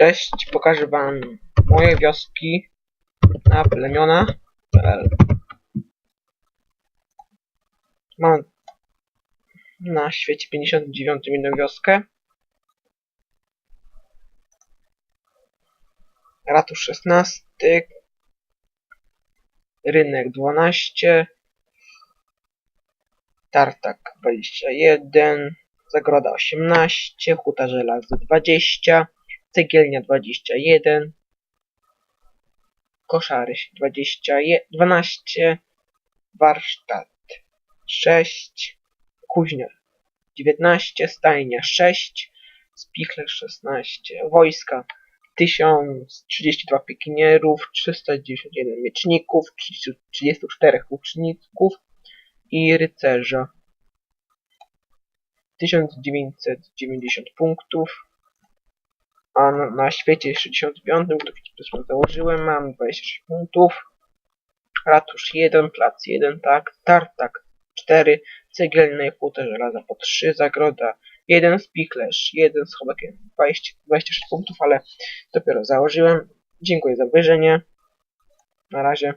Cześć, pokażę wam moje wioski na plemiona.pl Mam na świecie 59 jedną wioskę. Ratusz 16, Rynek 12, Tartak 21, Zagroda 18, Huta Żelazy 20, Cegielnia 21, Koszary 20, 12, Warsztat 6, Kuźnia 19, Stajnia 6, Spichler 16, Wojska 1032 pikinierów, 391 mieczników, 30 34 łuczników i rycerza. 1990 punktów, a na, na świecie 65, który przed założyłem, mam 26 punktów. Ratusz 1, plac 1, tak, tartak 4, cegielne i płóte żelaza po 3, zagroda 1, spiklerz 1, schowek 20, 26 punktów, ale dopiero założyłem. Dziękuję za obejrzenie. Na razie.